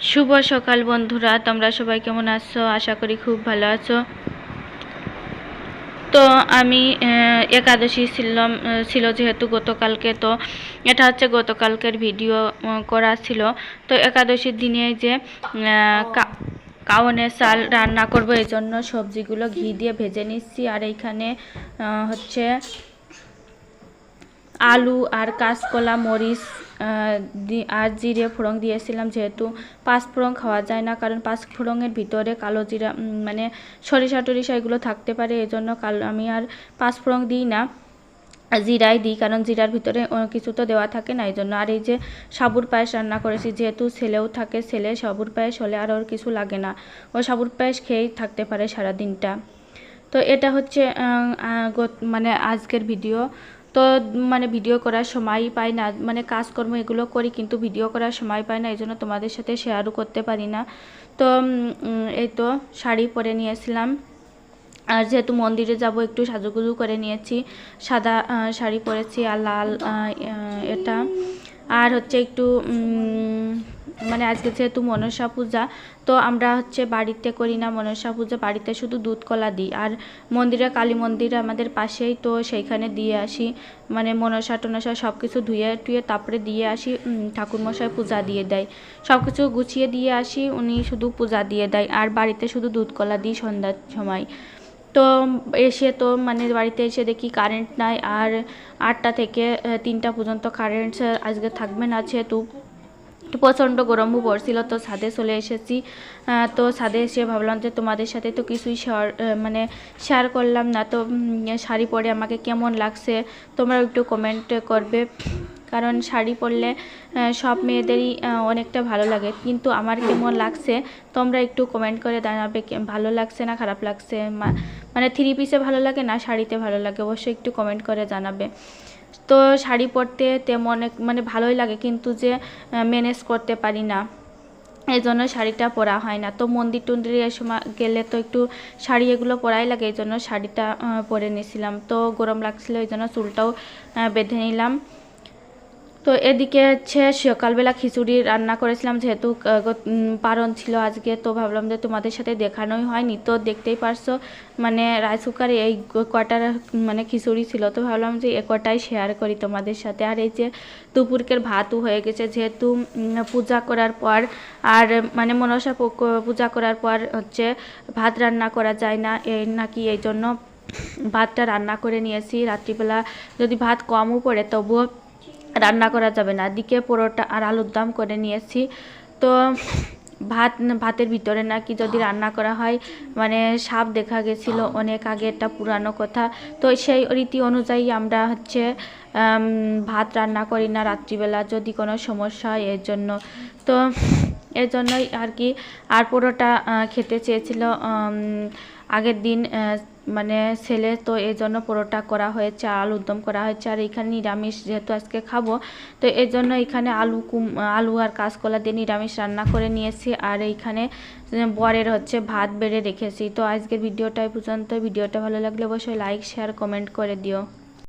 শুভ সকাল বন্ধুরা তোমরা সবাই কেমন আছো? আশা করি খুব ভালো আছো। তো আমি একাদশী ছিলাম ছিল যেহেতু গতকালকে তো এটা হচ্ছে গতকালকের ভিডিও করা ছিল। তো একাদশীর দিনে যে আহ, কা- কাওনের চাল রান্না করব এই জন্য সবজিগুলো ঘি দিয়ে ভেজে নিচ্ছি। আর এইখানে হচ্ছে আলু আর কাঁচকলা মরিচ আর জিরে ফোড়ন দিয়েছিলাম যেহেতু পাঁচ ফোড়ন খাওয়া যায় না, কারণ পাঁচ ফোড়নের ভিতরে কালো জিরা মানে সরিষা টরিষা এগুলো থাকতে পারে এই জন্য কালো আমি আর পাঁচ ফোড়ন দিই না। জিরাই দিই, কারণ জিরার ভিতরে কিছু তো দেওয়া থাকে না এই জন্য আর এই যে সাবুর পায়েস রান্না করেছি, যেহেতু ছেলেও থাকে, ছেলে সাবুর পায়েস হলে আর ওর কিছু লাগে না। ও সাবুর পায়েস খেয়েই থাকতে পারে সারা দিনটা তো এটা হচ্ছে মানে আজকের ভিডিও। তো মানে ভিডিও করার সময় পাই না। মানে কাজকর্ম এগুলো করি কিন্তু ভিডিও করার সময় পাই না এই জন্য তোমাদের সাথে শেয়ারও করতে পারি না। তো এই তো শাড়ি পরে নিয়েছিলাম। আর যেহেতু মন্দিরে যাব, একটু সাজুগুজু করে নিয়েছি। সাদা শাড়ি পরেছি আর লাল এটা। আর হচ্ছে একটু মানে আজকে যেহেতু মনসা পূজা, তো আমরা হচ্ছে বাড়িতে করি না মনসা পূজা, বাড়িতে শুধু দুধ কলা দিই। আর মন্দিরে, কালী মন্দির আমাদের পাশেই, তো সেইখানে দিয়ে আসি। মানে মনসা টনসা সব কিছু ধুয়ে টুয়ে তারপরে দিয়ে আসি ঠাকুরমশাই পূজা দিয়ে দেয়। সব কিছু গুছিয়ে দিয়ে আসি, উনি শুধু পূজা দিয়ে দেয়। আর বাড়িতে শুধু দুধ কলা দিই সন্ধ্যার সময়। তো এসে তো মানে বাড়িতে এসে দেখি কারেন্ট নাই আর আটটা থেকে তিনটা পর্যন্ত কারেন্ট আজকে থাকবে না যেহেতু। প্রচণ্ড গরমও পড়ছিল, তো ছাদে চলে এসেছি। তো ছাদে এসে ভাবলাম যে তোমাদের সাথে তো কিছুই শেয়ার মানে শেয়ার করলাম না। তো শাড়ি পরে আমাকে কেমন লাগছে তোমরা একটু কমেন্ট করবে। কারণ শাড়ি পরলে সব মেয়েদেরই অনেকটা ভালো লাগে। কিন্তু আমার কেমন লাগছে, তোমরা একটু কমেন্ট করে জানাবে ভালো লাগছে না খারাপ লাগছে? মানে থ্রি পিসে ভালো লাগে না শাড়িতে ভালো লাগে? অবশ্যই একটু কমেন্ট করে জানাবে। তো শাড়ি পরতে তেমন মানে ভালোই লাগে, কিন্তু যে ম্যানেজ করতে পারি না। এই জন্য শাড়িটা পরা হয় না। তো মন্দির টন্দিরে সময় গেলে তো একটু শাড়ি এগুলো পরাই লাগে এই জন্য শাড়িটা পরে নিয়েছিলাম তো গরম লাগছিল এই জন্য চুলটাও বেঁধে নিলাম। তো এদিকে হচ্ছে সকালবেলা খিচুড়ি রান্না করেছিলাম, যেহেতু পারণ ছিল আজকে, তো ভাবলাম যে তোমাদের সাথে দেখানোই হয়নি। তো দেখতেই পারছ মানে রাইস কুকারে এই কটার মানে খিচুড়ি ছিল, তো ভাবলাম যে এ কটাই শেয়ার করি তোমাদের সাথে। আর এই যে দুপুরকের ভাতও হয়ে গেছে, যেহেতু পূজা করার পর, আর মানে মনসা পূজা করার পর হচ্ছে ভাত রান্না করা যায় না, এই নাকি এই জন্য ভাতটা রান্না করে নিয়েছি। রাত্রিবেলা যদি ভাত কমও পড়ে, তবুও রান্না করা যাবে না। দিকে পরোটা আর আলুর দাম করে নিয়েছি। তো ভাত, ভাতের ভিতরে নাকি যদি রান্না করা হয় মানে সাপ দেখা গেছিল অনেক আগে একটা পুরানো কথা। তো সেই রীতি অনুযায়ী আমরা হচ্ছে ভাত রান্না করি না রাত্রিবেলা যদি কোনো সমস্যা হয় এর জন্য। তো এর জন্যই আর কি, আর পরোটা খেতে চেয়েছিল আগের দিন মানে ছেলে, তো এই জন্য পরোটা করা হয়েছে আলুর দম করা হয়েছে, আর এখানে নিরামিষ যেহেতু আজকে খাব, তো এই জন্য এখানে আলু কুম, আলু আর কাঁচকলা দিয়ে নিরামিষ রান্না করে নিয়েছি, আর এইখানে বরের হচ্ছে ভাত বেড়ে রেখেছি, তো আজকের ভিডিওটা পর্যন্ত ভিডিওটা ভালো লাগলে অবশ্যই লাইক শেয়ার কমেন্ট করে দিও।